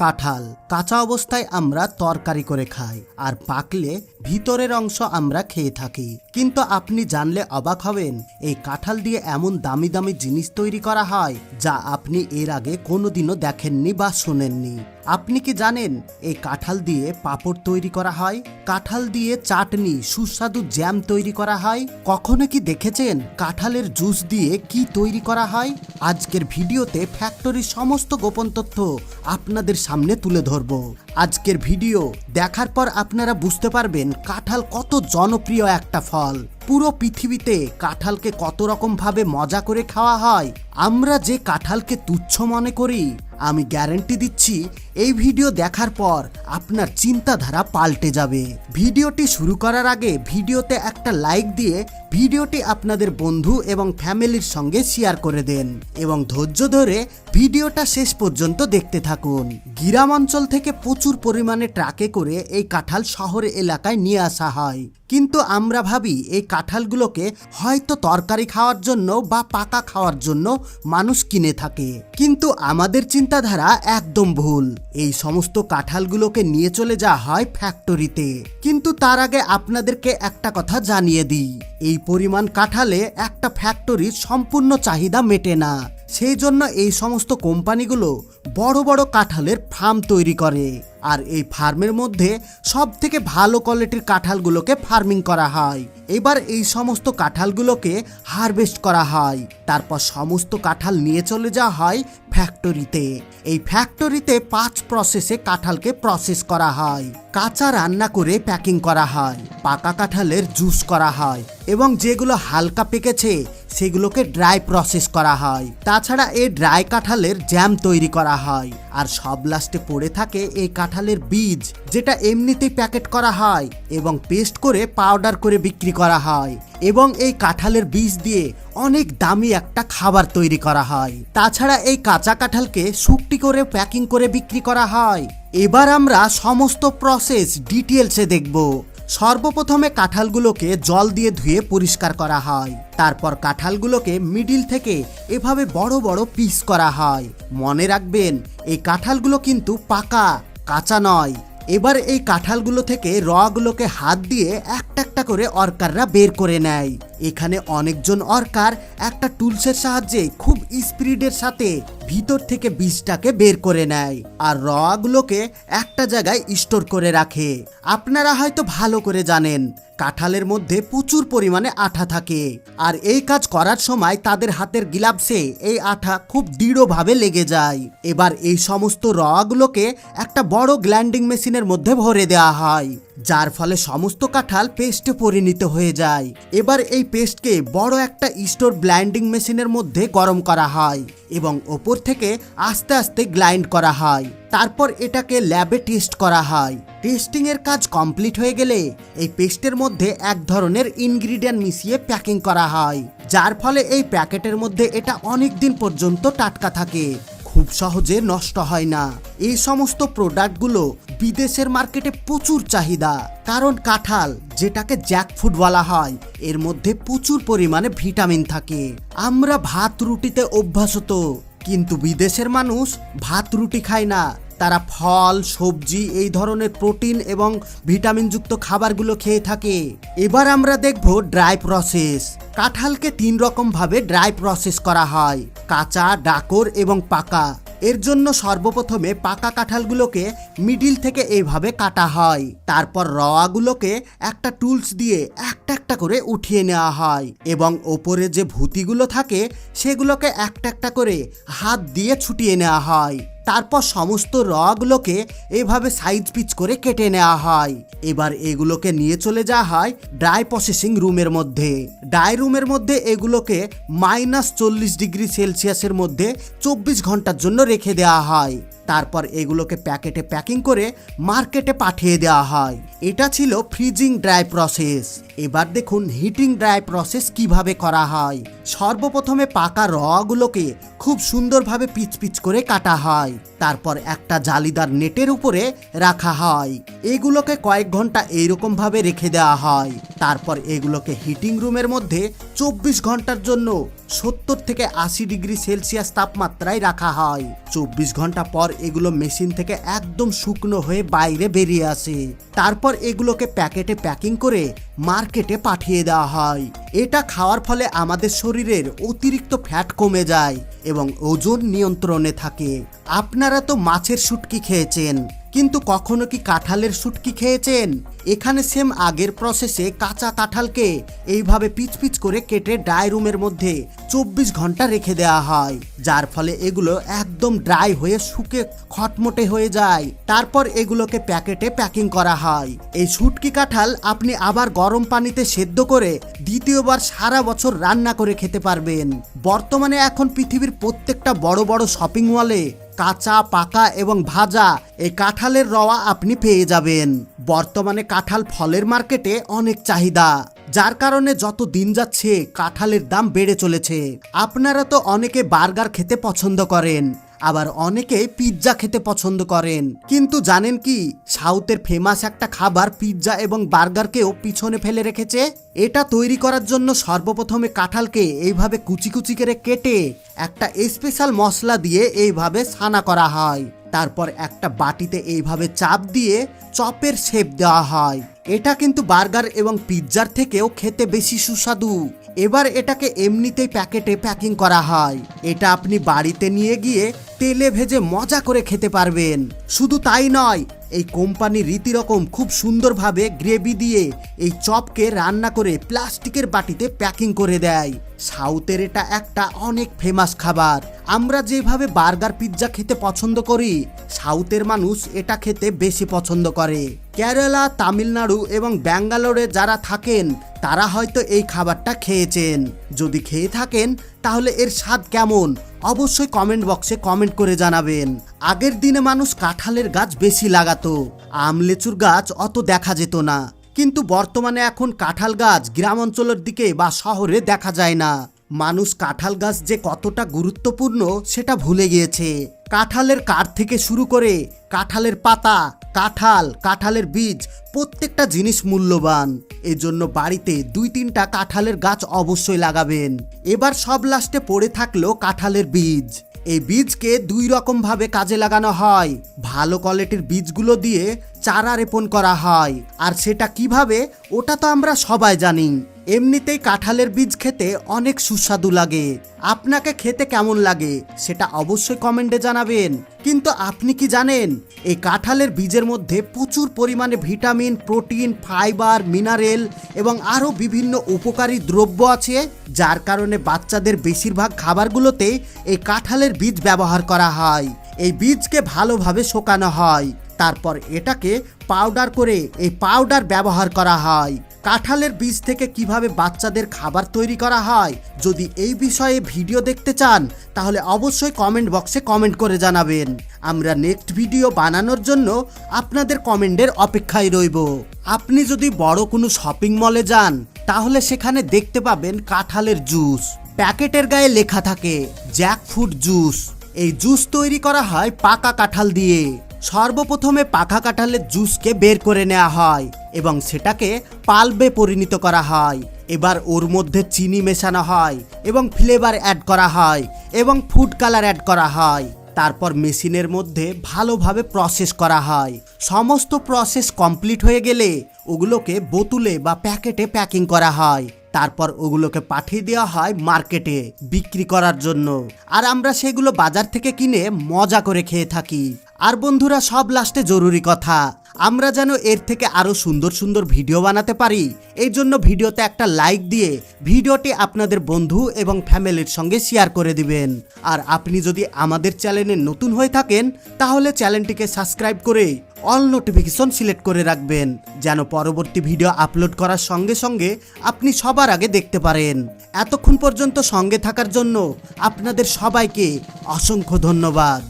কাঁঠাল। কাঁচা অবস্থায় আমরা তরকারি করে খাই, আর পাকলে ভিতরের অংশ আমরা খেয়ে থাকি। কিন্তু আপনি জানলে অবাক হবেন, এই কাঁঠাল দিয়ে এমন দামি দামি জিনিস তৈরি করা হয়, যা আপনি এর আগে কোনোদিনও দেখেননি বা শোনেননি। আপনি কি জানেন, এই কাঁঠাল দিয়ে পাঁপড় তৈরি করা হয়? কাঁঠাল দিয়ে চাটনি, সুস্বাদু জ্যাম তৈরি করা হয়। কখনো কি দেখেছেন কাঁঠালের জুস দিয়ে কি তৈরি করা হয়? আজকের ভিডিওতে ফ্যাক্টরির সমস্ত গোপন তথ্য আপনাদের সামনে তুলে ধরব। আজকের ভিডিও দেখার পর আপনারা বুঝতে পারবেন কাঁঠাল কত জনপ্রিয় একটা ফল। পুরো পৃথিবীতে কাঁঠালকে কত রকম ভাবে মজা করে খাওয়া হয়? আমরা যে কাঁঠালকে তুচ্ছ মনে করি, আমি গ্যারেন্টি দিচ্ছি এই ভিডিও দেখার পর আপনার চিন্তাধারা পাল্টে যাবে। ভিডিওটি শুরু করার আগে ভিডিওতে একটা লাইক দিয়ে ভিডিওটি আপনাদের বন্ধু এবং ফ্যামিলির সঙ্গে শেয়ার করে দেন এবং ধৈর্য ধরে ভিডিওটা শেষ পর্যন্ত দেখতে থাকুন। গ্রাম অঞ্চল থেকে প্রচুর পরিমাণে ট্রাকে করে এই কাঁঠাল শহরে এলাকায় নিয়ে আসা হয়। কিন্তু আমরা ভাবি এই কাঁঠালগুলোকে হয়তো তরকারি খাওয়ার জন্য বা পাকা খাওয়ার জন্য মানুষ কিনে থাকে। কিন্তু আমাদের চিন্তাধারা একদম ভুল। এই সমস্ত কাঁঠালগুলোকে নিয়ে চলে যাওয়া হয় ফ্যাক্টরিতে কিন্তু তার আগে আপনাদেরকে একটা কথা জানিয়ে দিই। এই পরিমাণ কাঁঠালে একটা ফ্যাক্টরির সম্পূর্ণ চাহিদা মেটে না। সেই জন্য এই সমস্ত কোম্পানিগুলো বড় বড় কাঁঠালের ফার্ম তৈরি করে। আর এই ফার্মের মধ্যে সব থেকে ভালো কোয়ালিটির কাঁঠালগুলোকে ফার্মিং করা হয়। এবার এই সমস্ত কাঁঠালগুলোকে হারভেস্ট করা হয়। তারপর সমস্ত কাঁঠাল নিয়ে চলে যাওয়া হয় ফ্যাক্টরিতে। এই ফ্যাক্টরিতে পাঁচ প্রসেসে কাঁঠালকে প্রসেস করা হয়। কাঁচা রান্না করে প্যাকিং করা হয়, পাকা কাঁঠালের জুস করা হয় এবং যেগুলো হালকা পেকেছে, সেগুলোকে ড্রাই প্রসেস করা হয়। তাছাড়া এই ড্রাই কাঁঠালের জ্যাম তৈরি করা হয়। আর সব লাস্টে পড়ে থাকে এই কাঁঠালের বীজ, যেটা এমনিতেই প্যাকেট করা হয় এবং পেস্ট করে পাউডার করে বিক্রি করা হয় এবং এই কাঁঠালের বীজ দিয়ে অনেক দামি একটা খাবার তৈরি করা হয়। তাছাড়া এই কাঁচা কাঁঠালকে শুকটি করে প্যাকিং করে বিক্রি করা হয় এবার আমরা সমস্ত প্রসেস ডিটেলসে দেখব। সর্বপ্রথমে কাঁঠালগুলোকে জল দিয়ে ধুয়ে পরিষ্কার করা হয়। তারপর কাঁঠালগুলোকে মিডিল থেকে এভাবে বড় বড় পিস করা হয়। মনে রাখবেন, এই কাঁঠালগুলো কিন্তু পাকা, কাঁচা নয়। এবার এই কাঁঠালগুলো থেকে রগুলোকে হাত দিয়ে একটা একটা করে অর্কাররা বের করে নেয়। এখানে অনেকজন অর্কার একটা টুলসের সাহায্যে খুব স্পিডের সাথে ভিতর থেকে বীজটাকে বের করে নেয় আর রগুলোকে একটা জায়গায় স্টোর করে রাখে। আপনারা হয়তো ভালো করে জানেন, কাঁঠালের মধ্যে প্রচুর পরিমাণে আঠা থাকে। আর এই কাজ করার সময় তাদের হাতের গ্লাভসে এই আঠা খুব দৃঢ়ভাবে লেগে যায়। এবার এই সমস্ত রগুলোকে একটা বড় গ্ল্যান্ডিং মেশিনের মধ্যে ভরে দেওয়া হয়, যার ফলে সমস্ত কাঁঠাল পেস্টে পরিণত হয়ে যায়। এবার এই পেস্টকে বড় একটা স্টোর ব্ল্যান্ডিং মেশিনের মধ্যে গরম করা হয় এবং ওপর থেকে আস্তে আস্তে গ্লাইন্ড করা হয়। তারপর এটাকে ল্যাবে টেস্ট করা হয়। টেস্টিং এর কাজ কমপ্লিট হয়ে গেলে এই পেস্টের মধ্যে এক ধরনের ইনগ্রিডিয়েন্ট মিশিয়ে প্যাকিং করা হয়। যার ফলে এই প্যাকেটের মধ্যে এটা অনেক দিন পর্যন্ত টাটকা থাকে। খুব সহজে নষ্ট হয় না। এই সমস্ত প্রোডাক্টগুলো বিদেশের মার্কেটে প্রচুর চাহিদা। কারণ কাঁঠাল, যেটাকে জ্যাকফুড বলা হয়, এর মধ্যে প্রচুর পরিমাণে ভিটামিন থাকে। আমরা ভাত রুটিতে অভ্যাসত। কিন্তু বিদেশের মানুষ ভাত রুটি খায় না। তারা ফল, সবজি, এই ধরনের প্রোটিন এবং ভিটামিনযুক্ত খাবারগুলো খেয়ে থাকে। এবার আমরা দেখব ড্রাই প্রসেস। কাঁঠালকে তিন রকমভাবে ড্রাই প্রসেস করা হয়। কাঁচা, ডাকর এবং পাকা। এর জন্য সর্বপ্রথমে পাকা কাঁঠালগুলোকে মিডিল থেকে এইভাবে কাটা হয়। তারপর রওয়াগুলোকে একটা টুলস দিয়ে একটা একটা করে উঠিয়ে নেওয়া হয় এবং ওপরে যে ভুতিগুলো থাকে, সেগুলোকে একটা একটা করে হাত দিয়ে ছুটিয়ে নেওয়া হয়। তারপর সমস্ত রগুলোকে এভাবে সাইজ পিচ করে কেটে নেওয়া হয়। এবার এগুলোকে নিয়ে চলে যাওয়া হয় ড্রাই প্রসেসিং রুমের মধ্যে। ড্রাই রুমের মধ্যে এগুলোকে মাইনাস চল্লিশ ডিগ্রি সেলসিয়াসের মধ্যে চব্বিশ ঘণ্টার জন্য রেখে দেওয়া হয়। তারপর এগুলোকে প্যাকেটে প্যাকিং করে মার্কেটে পাঠিয়ে দেওয়া হয়। এটা ছিল ফ্রিজিং ড্রাই প্রসেস। এবার দেখুন হিটিং ড্রাই প্রসেস কীভাবে করা হয়। সর্বপ্রথমে পাকা রগুলোকে খুব সুন্দরভাবে পিচ পিচ করে কাটা হয়। তারপর একটা জালিদার নেটের উপরে রাখা হয়। এগুলোকে কয়েক ঘণ্টা এইরকম ভাবে রেখে দেওয়া হয়। তারপর এগুলোকে হিটিং রুমের মধ্যে চব্বিশ ঘণ্টার জন্য সত্তর থেকে আশি ডিগ্রি সেলসিয়াস তাপমাত্রায় রাখা হয়। চব্বিশ ঘণ্টা পর এগুলো মেশিন থেকে একদম শুকনো হয়ে বাইরে বেরিয়ে আসে। তারপর এগুলোকে প্যাকেটে প্যাকিং করে মার্কেটে পাঠিয়ে দেওয়া হয়। এটা খাওয়ার ফলে আমাদের শরীরের অতিরিক্ত ফ্যাট কমে যায় এবং ওজন নিয়ন্ত্রণে থাকে। আপনারা তো মাছের শুটকি খেয়েছেন। কিন্তু কখনো কি কাঁঠালের শুটকি খেয়েছেন? এখানে সেম আগের প্রসেসে কাঁচা কাঁঠালকে এইভাবে পিচ পিচ করে কেটে ড্রাই রুমের মধ্যে চব্বিশ ঘণ্টা রেখে দেওয়া হয়। যার ফলে এগুলো একদম ড্রাই হয়ে শুকে খটমটে হয়ে যায়। তারপর এগুলোকে প্যাকেটে প্যাকিং করা হয়। এই শুটকি কাঁঠাল আপনি আবার গরম পানিতে সেদ্ধ করে দ্বিতীয়বার সারা বছর রান্না করে খেতে পারবেন। বর্তমানে এখন পৃথিবীর প্রত্যেকটা বড় বড় শপিং মলে কাঁচা, পাকা এবং ভাজা, এই কাঁঠালের রওয়া আপনি পেয়ে যাবেন। বর্তমানে কাঁঠাল ফলের মার্কেটে অনেক চাহিদা, যার কারণে যত দিন যাচ্ছে, কাঁঠালের দাম বেড়ে চলেছে। আপনারা তো অনেকে বার্গার খেতে পছন্দ করেন আবার অনেকে পিৎজা খেতে পছন্দ করেন। কিন্তু জানেন কি, সাউথের ফেমাস একটা খাবার পিৎজা এবং বার্গারকেও পিছনে ফেলে রেখেছে? এটা তৈরি করার জন্য সর্বপ্রথমে কাঁঠালকে এইভাবে কুচি কুচি করে কেটে একটা স্পেশাল মশলা দিয়ে এইভাবে ছানা করা হয়। তারপর একটা বাটিতে এইভাবে চাপ দিয়ে চপের শেপ দেওয়া হয়। এটা কিন্তু বার্গার এবং পিৎজার থেকেও খেতে বেশি সুস্বাদু। এবার এটাকে এমনিতেই প্যাকেটে প্যাকিং করা হয়। এটা আপনি বাড়িতে নিয়ে গিয়ে তেলে ভেজে মজা করে খেতে পারবেন। শুধু তাই নয়, এই কোম্পানি রীতিরকম খুব সুন্দরভাবে গ্রেভি দিয়ে এই চপকে রান্না করে প্লাস্টিকের বাটিতে প্যাকিং করে দেয়। সাউথের এটা একটা অনেক ফেমাস খাবার। আমরা যেভাবে বার্গার পিৎজা খেতে পছন্দ করি, সাউথের মানুষ এটা খেতে বেশি পছন্দ করে। কেরালা, তামিলনাড়ু এবং ব্যাঙ্গালোরে যারা থাকেন তারা হয়তো এই খাবারটা খেয়েছেন। যদি খেয়ে থাকেন, তাহলে এর স্বাদ কেমন? অবশ্যই কমেন্ট বক্সে কমেন্ট করে জানাবেন। আগের দিনে মানুষ কাঁঠালের গাছ বেশি লাগাতো। আম, লেচুর গাছ অত দেখা যেত না। কিন্তু বর্তমানে এখন কাঁঠাল গাছ গ্রাম অঞ্চলের দিকে বা শহরে দেখা যায় না। মানুষ কাঁঠাল গাছ যে কতটা গুরুত্বপূর্ণ, সেটা ভুলে গিয়েছে। কাঁঠালের কাঠ থেকে শুরু করে কাঁঠালের পাতা, কাঁঠাল, কাঁঠালের বীজ, প্রত্যেকটা জিনিস মূল্যবান। এজন্য বাড়িতে দুই তিনটা কাঁঠালের গাছ অবশ্যই লাগাবেন। এবার সব লাস্টে পড়ে থাকল কাঁঠালের বীজ। এই বীজকে দুই রকম ভাবে কাজে লাগানো হয়। ভালো কোয়ালিটির বীজগুলো দিয়ে চারা রোপণ করা হয়। আর সেটা কীভাবে, ওটা তো আমরা সবাই জানি। এমনিতেই কাঁঠালের বীজ খেতে অনেক সুস্বাদু লাগে। আপনাকে খেতে কেমন লাগে সেটা অবশ্যই কমেন্টে জানাবেন। কিন্তু আপনি কি জানেন, এই কাঁঠালের বীজের মধ্যে প্রচুর পরিমাণে ভিটামিন, প্রোটিন, ফাইবার, মিনারেল এবং আরও বিভিন্ন উপকারী দ্রব্য আছে, যার কারণে বাচ্চাদের বেশিরভাগ খাবারগুলোতে এই কাঁঠালের বীজ ব্যবহার করা হয়। এই বীজকে ভালোভাবে শোকানো হয়। তারপর এটাকে পাউডার করে এই পাউডার ব্যবহার করা হয়। কাঁঠালের বীজ থেকে কীভাবে বাচ্চাদের খাবার তৈরি করা হয়? যদি এই বিষয়ে ভিডিও দেখতে চান, তাহলে অবশ্যই কমেন্ট বক্সে কমেন্ট করে জানাবেন। আমরা নেক্সট ভিডিও বানানোর জন্য আপনাদের কমেন্টের অপেক্ষায় রইব। আপনি যদি বড় কোনো শপিং মলে যান, তাহলে সেখানে দেখতে পাবেন কাঁঠালের জুস। প্যাকেটের গায়ে লেখা থাকে জ্যাক জ্যাকফ্রুট জুস। এই জুস তৈরি করা হয় পাকা কাঁঠাল দিয়ে। সর্বপ্রথমে পাখা কাঁঠালের জুসকে বের করে নেওয়া হয় এবং সেটাকে পাল্বে পরিণত করা হয়। এবার ওর মধ্যে চিনি মেশানো হয় এবং ফ্লেভার অ্যাড করা হয় এবং ফুড কালার অ্যাড করা হয়। তারপর মেশিনের মধ্যে ভালোভাবে প্রসেস করা হয়। সমস্ত প্রসেস কমপ্লিট হয়ে গেলে ওগুলোকে বোতলে বা প্যাকেটে প্যাকিং করা হয়। তারপর ওগুলোকে পাঠিয়ে দেওয়া হয় মার্কেটে বিক্রি করার জন্য। আর আমরা সেগুলো বাজার থেকে কিনে মজা করে খেয়ে থাকি। আর বন্ধুরা, সব লাস্টে জরুরি কথা, আমরা যেন এর থেকে আরও সুন্দর সুন্দর ভিডিও বানাতে পারি। এই জন্য ভিডিওতে একটা লাইক দিয়ে ভিডিওটি আপনাদের বন্ধু এবং ফ্যামিলির সঙ্গে শেয়ার করে দিবেন। আর আপনি যদি আমাদের চ্যানেলে নতুন হয়ে থাকেন, তাহলে চ্যানেলটিকে সাবস্ক্রাইব করে অল নোটিফিকেশন সিলেক্ট করে রাখবেন, যেন পরবর্তী ভিডিও আপলোড করার সঙ্গে সঙ্গে আপনি সবার আগে দেখতে পারেন। এতক্ষণ পর্যন্ত সঙ্গে থাকার জন্য আপনাদের সবাইকে অসংখ্য ধন্যবাদ।